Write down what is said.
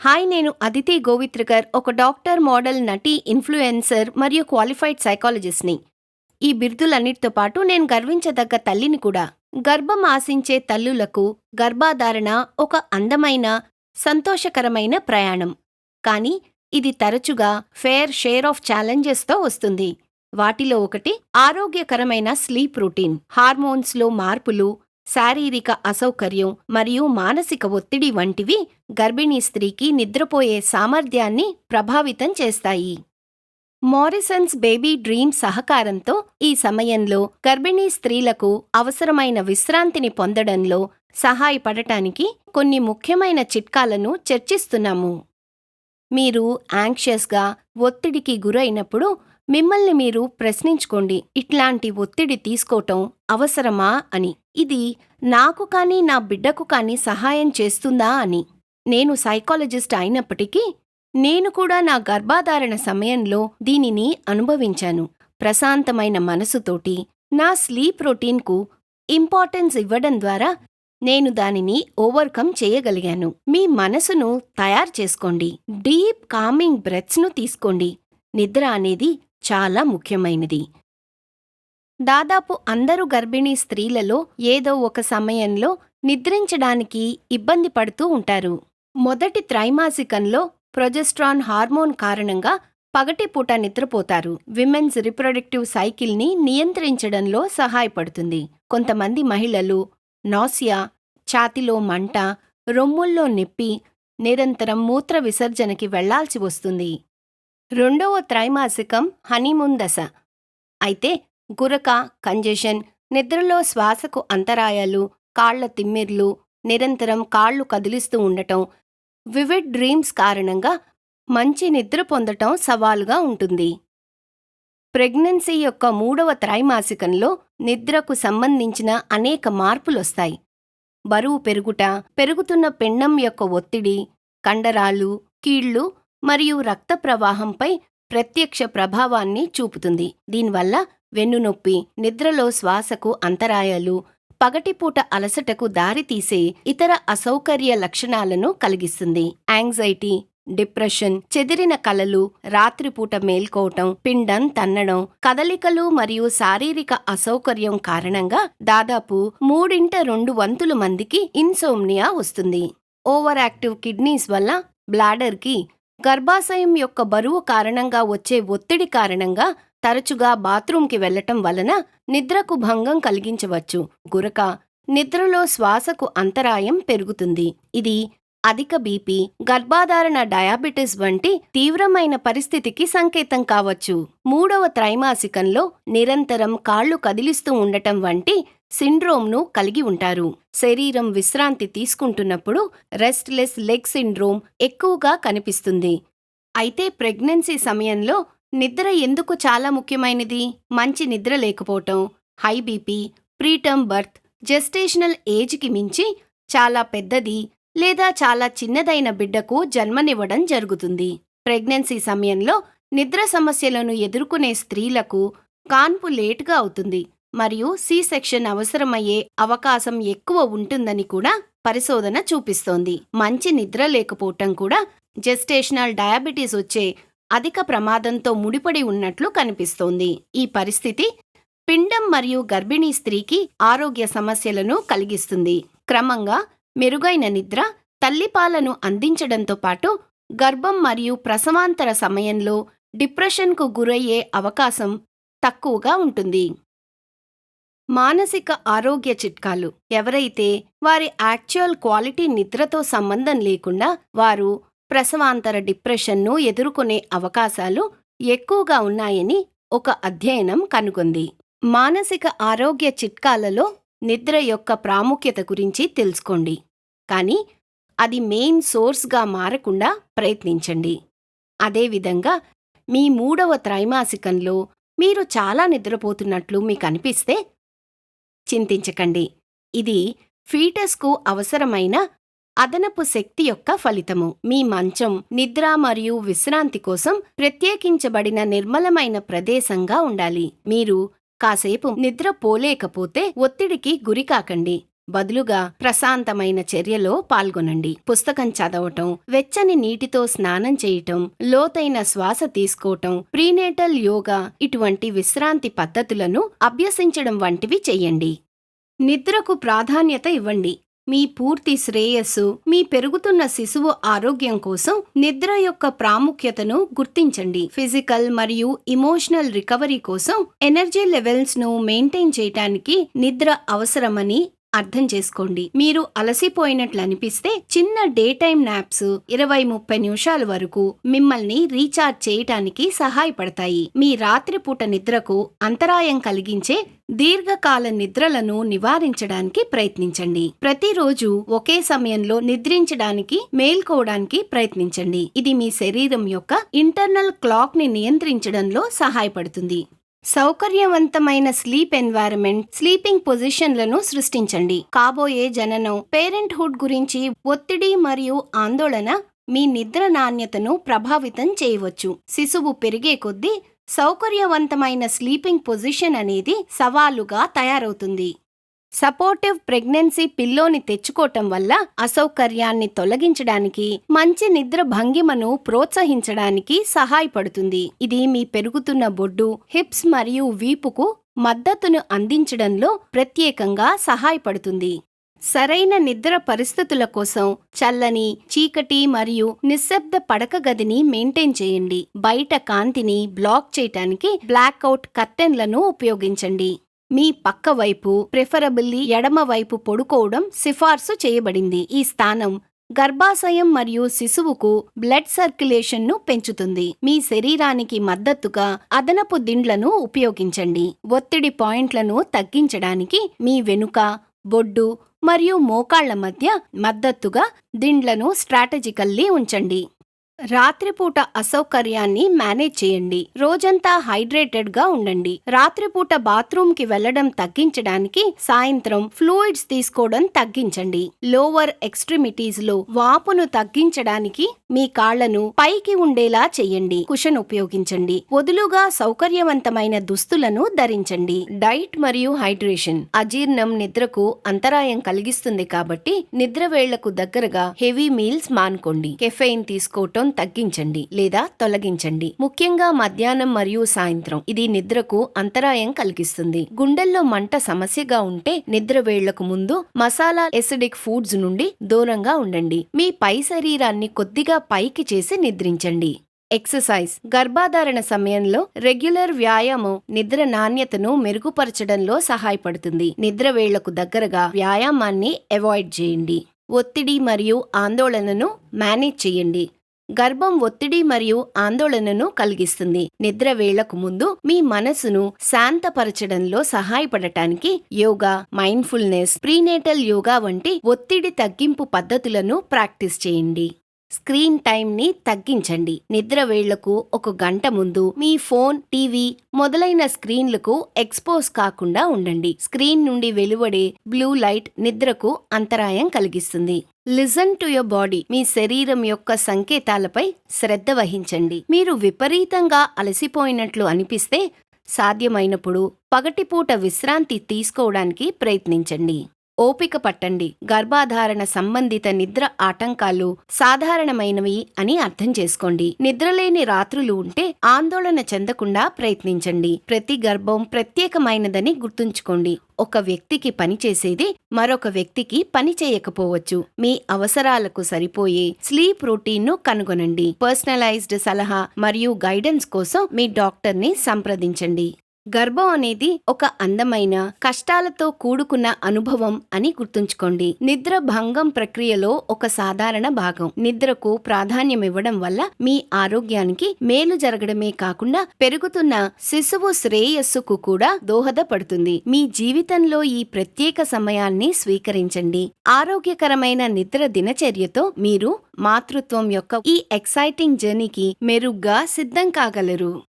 Hi నేను అదితి గోవిత్రికర్ ఒక doctor model నటి ఇన్ఫ్లుయెన్సర్ మరియు క్వాలిఫైడ్ సైకాలజిస్ట్ని. ఈ బిరుదులన్నిటితో పాటు నేను గర్వించదగ్గ తల్లిని కూడా. గర్భం ఆశించే తల్లులకు గర్భాధారణ ఒక అందమైన సంతోషకరమైన ప్రయాణం. కానీ ఇది తరచుగా ఫేర్ షేర్ ఆఫ్ ఛాలెంజెస్తో వస్తుంది. వాటిలో ఒకటి ఆరోగ్యకరమైన స్లీప్ రొటీన్. హార్మోన్స్లో మార్పులు శారీరక అసౌకర్యం మరియు మానసిక ఒత్తిడి వంటివి గర్భిణీ స్త్రీకి నిద్రపోయే సామర్థ్యాన్ని ప్రభావితం చేస్తాయి. మారిసన్స్ బేబీ డ్రీమ్ సహకారంతో ఈ సమయంలో గర్భిణీ స్త్రీలకు అవసరమైన విశ్రాంతిని పొందడంలో సహాయపడటానికి కొన్ని ముఖ్యమైన చిట్కాలను చర్చిస్తున్నాము. మీరు యాంక్షియస్గా ఒత్తిడికి గురైనప్పుడు మిమ్మల్ని మీరు ప్రశ్నించుకోండి ఇట్లాంటి ఒత్తిడి తీసుకోవటం అవసరమా అని. ఇది నాకు కానీ నా బిడ్డకు కానీ సహాయం చేస్తుందా అని. నేను సైకాలజిస్ట్ అయినప్పటికీ నేను కూడా నా గర్భాధారణ సమయంలో దీనిని అనుభవించాను. ప్రశాంతమైన మనసుతోటి నా స్లీప్ రొటీన్కు ఇంపార్టెన్స్ ఇవ్వడం ద్వారా నేను దానిని ఓవర్కమ్ చేయగలిగాను. మీ మనసును తయారు చేసుకోండి. డీప్ కామింగ్ బ్రెత్స్ను తీసుకోండి. నిద్ర అనేది చాలా ముఖ్యమైనది. దాదాపు అందరూ గర్భిణీ స్త్రీలలో ఏదో ఒక సమయంలో నిద్రించడానికి ఇబ్బంది పడుతూ ఉంటారు. మొదటి త్రైమాసికంలో ప్రొజెస్ట్రాన్ హార్మోన్ కారణంగా పగటిపూట నిద్రపోతారు. విమెన్స్ రిప్రొడక్టివ్ సైకిల్ని నియంత్రించడంలో సహాయపడుతుంది. కొంతమంది మహిళలు నాసియా ఛాతిలో మంట రొమ్ముల్లో నొప్పి నిరంతరం మూత్ర విసర్జనకి వెళ్ళాల్సి వస్తుంది. రెండవ త్రైమాసికం హనీమూన్ దశ. అయితే గురక కంజెషన్ నిద్రలో శ్వాసకు అంతరాయాలు కాళ్ళ తిమ్మిర్లు నిరంతరం కాళ్ళు కదిలిస్తూ ఉండటం వివిడ్ డ్రీమ్స్ కారణంగా మంచి నిద్ర పొందటం సవాలుగా ఉంటుంది. ప్రెగ్నెన్సీ యొక్క మూడవ త్రైమాసికంలో నిద్రకు సంబంధించిన అనేక మార్పులొస్తాయి. బరువు పెరుగుట పెరుగుతున్న పిండం యొక్క ఒత్తిడి కండరాలు కీళ్ళు మరియు రక్త ప్రవాహంపై ప్రత్యక్ష ప్రభావాన్ని చూపుతుంది. దీనివల్ల వెన్నునొప్పి నిద్రలో శ్వాసకు అంతరాయాలు పగటిపూట అలసటకు దారితీసే ఇతర అసౌకర్య లక్షణాలను కలిగిస్తుంది. యాంగ్జైటీ డిప్రెషన్ చెదిరిన కలలు రాత్రిపూట మేల్కోవటం పిండం తన్నడం కదలికలు మరియు శారీరక అసౌకర్యం కారణంగా దాదాపు మూడింట రెండు వంతుల మందికి ఇన్సోమ్నియా వస్తుంది. ఓవర్ యాక్టివ్ కిడ్నీస్ వల్ల బ్లాడర్కి గర్భాశయం యొక్క బరువు కారణంగా వచ్చే ఒత్తిడి కారణంగా తరచుగా బాత్రూంకి వెళ్ళటం వలన నిద్రకు భంగం కలిగించవచ్చు. గురక నిద్రలో శ్వాసకు అంతరాయం పెరుగుతుంది. ఇది అధిక బీపీ గర్భాధారణ డయాబెటిస్ వంటి తీవ్రమైన పరిస్థితికి సంకేతం కావచ్చు. మూడవ త్రైమాసికంలో నిరంతరం కాళ్ళు కదిలిస్తూ ఉండటం వంటి సిండ్రోమ్ను కలిగి ఉంటారు. శరీరం విశ్రాంతి తీసుకుంటున్నప్పుడు రెస్ట్లెస్ లెగ్ సిండ్రోమ్ ఎక్కువగా కనిపిస్తుంది. అయితే ప్రెగ్నెన్సీ సమయంలో నిద్ర ఎందుకు చాలా ముఖ్యమైనది? మంచి నిద్ర లేకపోవటం high BP preterm birth gestational ఏజ్కి మించి చాలా పెద్దది లేదా చాలా చిన్నదైన బిడ్డకు జన్మనివ్వడం జరుగుతుంది. ప్రెగ్నెన్సీ సమయంలో నిద్ర సమస్యలను ఎదుర్కొనే స్త్రీలకు కాన్పు లేటుగా అవుతుంది. మరియు సి సెక్షన్ అవసరమయ్యే అవకాశం ఎక్కువ ఉంటుందని కూడా పరిశోధన చూపిస్తోంది. మంచి నిద్ర లేకపోవటం కూడా జెస్టేషనల్ డయాబెటీస్ వచ్చే అధిక ప్రమాదంతో ముడిపడి ఉన్నట్లు కనిపిస్తోంది. ఈ పరిస్థితి పిండం మరియు గర్భిణీ స్త్రీకి ఆరోగ్య సమస్యలను కలిగిస్తుంది. క్రమంగా మెరుగైన నిద్ర తల్లిపాలను అందించడంతో పాటు గర్భం మరియు ప్రసవాంతర సమయంలో డిప్రెషన్కు గురయ్యే అవకాశం తక్కువగా ఉంటుంది. మానసిక ఆరోగ్య చిట్కాలు ఎవరైతే వారి యాక్చువల్ క్వాలిటీ నిద్రతో సంబంధం లేకుండా వారు ప్రసవాంతర డిప్రెషన్ను ఎదుర్కొనే అవకాశాలు ఎక్కువగా ఉన్నాయని ఒక అధ్యయనం కనుగొంది. మానసిక ఆరోగ్య చిట్కాలలో నిద్ర యొక్క ప్రాముఖ్యత గురించి తెలుసుకోండి. కానీ అది మెయిన్ సోర్స్గా మారకుండా ప్రయత్నించండి. అదేవిధంగా మీ మూడవ త్రైమాసికంలో మీరు చాలా నిద్రపోతున్నట్లు మీకు అనిపిస్తే చింతించకండి. ఇది ఫీటస్కు అవసరమైన అదనపు శక్తి యొక్క ఫలితము. మీ మంచం నిద్ర మరియు విశ్రాంతి కోసం ప్రత్యేకించబడిన నిర్మలమైన ప్రదేశంగా ఉండాలి. మీరు కాసేపు నిద్ర పోలేకపోతే ఒత్తిడికి గురికాకండి. బదులుగా ప్రశాంతమైన చర్యలో పాల్గొనండి. పుస్తకం చదవటం వెచ్చని నీటితో స్నానం చేయటం లోతైన శ్వాస తీసుకోవటం ప్రీనేటల్ యోగా ఇటువంటి విశ్రాంతి పద్ధతులను అభ్యసించడం వంటివి చెయ్యండి నిద్రకు ప్రాధాన్యత ఇవ్వండి. మీ పూర్తి శ్రేయస్సు మీ పెరుగుతున్న శిశువు ఆరోగ్యం కోసం నిద్ర యొక్క ప్రాముఖ్యతను గుర్తించండి. ఫిజికల్ మరియు ఇమోషనల్ రికవరీ కోసం ఎనర్జీ లెవెల్స్ను మెయింటైన్ చేయటానికి నిద్ర అవసరమని అర్థం చేసుకోండి. మీరు అలసిపోయినట్లు అనిపిస్తే చిన్న డే టైం నాప్స్ ఇరవై ముప్పై నిమిషాల వరకు మిమ్మల్ని రీఛార్జ్ చేయటానికి సహాయపడతాయి. మీ రాత్రిపూట నిద్రకు అంతరాయం కలిగించే దీర్ఘకాల నిద్రలను నివారించడానికి ప్రయత్నించండి. ప్రతిరోజు ఒకే సమయంలో నిద్రించడానికి మేల్కోవడానికి ప్రయత్నించండి. ఇది మీ శరీరం యొక్క ఇంటర్నల్ క్లాక్ని నియంత్రించడంలో సహాయపడుతుంది. సౌకర్యవంతమైన స్లీప్ ఎన్వైరన్మెంట్ స్లీపింగ్ పొజిషన్లను సృష్టించండి. కాబోయే జననం పేరెంట్హుడ్ గురించి ఒత్తిడి మరియు ఆందోళన మీ నిద్ర నాణ్యతను ప్రభావితం చేయవచ్చు. శిశువు పెరిగే కొద్దీ సౌకర్యవంతమైన స్లీపింగ్ పొజిషన్ అనేది సవాలుగా తయారవుతుంది. సపోర్టివ్ ప్రెగ్నెన్సీ పిల్లోని తెచ్చుకోవటం వల్ల అసౌకర్యాన్ని తొలగించడానికి మంచి నిద్ర భంగిమను ప్రోత్సహించడానికి సహాయపడుతుంది. ఇది మీ పెరుగుతున్న బొడ్డు హిప్స్ మరియు వీపుకు మద్దతును అందించడంలో ప్రత్యేకంగా సహాయపడుతుంది. సరైన నిద్ర పరిస్థితుల కోసం చల్లని చీకటి మరియు నిశ్శబ్ద పడక గదిని మెయింటైన్ చేయండి. బయట కాంతిని బ్లాక్ చేయటానికి బ్లాక్అవుట్ కర్టెన్లను ఉపయోగించండి. మీ పక్క వైపు ప్రిఫరబుల్లీ ఎడమ వైపు పడుకోవడం సిఫార్సు చేయబడింది. ఈ స్థానం గర్భాశయం మరియు శిశువుకు బ్లడ్ సర్క్యులేషన్ను పెంచుతుంది. మీ శరీరానికి మద్దతుగా అదనపు దిండ్లను ఉపయోగించండి. ఒత్తిడి పాయింట్లను తగ్గించడానికి మీ వెనుక బొడ్డు మరియు మోకాళ్ళ మధ్య మద్దతుగా దిండ్లను స్ట్రాటజికల్లీ ఉంచండి. రాత్రిపూట అసౌకర్యాన్ని మేనేజ్ చేయండి. రోజంతా హైడ్రేటెడ్గా ఉండండి. రాత్రిపూట బాత్రూమ్కి వెళ్ళడం తగ్గించడానికి సాయంత్రం ఫ్లూయిడ్స్ తీసుకోవడం తగ్గించండి. లోవర్ ఎక్స్ట్రిమిటీస్లో వాపును తగ్గించడానికి మీ కాళ్ళను పైకి ఉండేలా చేయండి. కుషన్ ఉపయోగించండి. వదులుగా సౌకర్యవంతమైన దుస్తులను ధరించండి. డైట్ మరియు హైడ్రేషన్. అజీర్ణం నిద్రకు అంతరాయం కలిగిస్తుంది కాబట్టి నిద్ర వేళ్ళకు దగ్గరగా హెవీ మీల్స్ మానుకోండి. కెఫెయిన్ తీసుకోవటం తగ్గించండి లేదా తొలగించండి. ముఖ్యంగా మధ్యాహ్నం మరియు సాయంత్రం. ఇది నిద్రకు అంతరాయం కలిగిస్తుంది. గుండెల్లో మంట సమస్యగా ఉంటే నిద్ర వేళ్ళకు ముందు మసాలా ఎసిడిక్ ఫుడ్స్ నుండి దూరంగా ఉండండి. మీ పై శరీరాన్ని కొద్దిగా పైకి చేసి నిద్రించండి. ఎక్సర్సైజ్ గర్భాధారణ సమయంలో రెగ్యులర్ వ్యాయామం నిద్ర నాణ్యతను మెరుగుపరచడంలో సహాయపడుతుంది. నిద్ర వేళ్ళకు దగ్గరగా వ్యాయామాన్ని అవాయిడ్ చేయండి. ఒత్తిడి మరియు ఆందోళనను మేనేజ్ చేయండి. గర్భం ఒత్తిడి మరియు ఆందోళనను కలిగిస్తుంది. నిద్ర వేళకు ముందు మీ మనసును శాంతపరచడంలో సహాయపడటానికి యోగా మైండ్ఫుల్నెస్ ప్రీనేటల్ యోగా వంటి ఒత్తిడి తగ్గింపు పద్ధతులను ప్రాక్టీస్ చేయండి. స్క్రీన్ టైంని తగ్గించండి. నిద్ర వేళ్ళకు ఒక గంట ముందు మీ ఫోన్ టీవీ మొదలైన స్క్రీన్లకు ఎక్స్పోజ్ కాకుండా ఉండండి. స్క్రీన్ నుండి వెలువడే బ్లూ లైట్ నిద్రకు అంతరాయం కలిగిస్తుంది. లిజన్ టు యువర్ బాడీ మీ శరీరం యొక్క సంకేతాలపై శ్రద్ధ వహించండి. మీరు విపరీతంగా అలసిపోయినట్లు అనిపిస్తే సాధ్యమైనప్పుడు పగటిపూట విశ్రాంతి తీసుకోవడానికి ప్రయత్నించండి. ఓపిక పట్టండి. గర్భాధారణ సంబంధిత నిద్ర ఆటంకాలు సాధారణమైనవి అని అర్థం చేసుకోండి. నిద్రలేని రాత్రులు ఉంటే ఆందోళన చెందకుండా ప్రయత్నించండి. ప్రతి గర్భం ప్రత్యేకమైనదని గుర్తుంచుకోండి. ఒక వ్యక్తికి పనిచేసేది మరొక వ్యక్తికి పని చేయకపోవచ్చు. మీ అవసరాలకు సరిపోయే స్లీప్ రొటీన్ను కనుగొనండి. పర్సనలైజ్డ్ సలహా మరియు గైడెన్స్ కోసం మీ డాక్టర్ని సంప్రదించండి. గర్భం అనేది ఒక అందమైన కష్టాలతో కూడుకున్న అనుభవం అని గుర్తుంచుకోండి. నిద్ర భంగం ప్రక్రియలో ఒక సాధారణ భాగం. నిద్రకు ప్రాధాన్యం ఇవ్వడం వల్ల మీ ఆరోగ్యానికి మేలు జరగడమే కాకుండా పెరుగుతున్న శిశువు శ్రేయస్సుకు కూడా దోహదపడుతుంది. మీ జీవితంలో ఈ ప్రత్యేక సమయాన్ని స్వీకరించండి. ఆరోగ్యకరమైన నిద్ర దినచర్యతో మీరు మాతృత్వం యొక్క ఈ ఎక్సైటింగ్ జర్నీకి మెరుగ్గా సిద్ధం కాగలరు.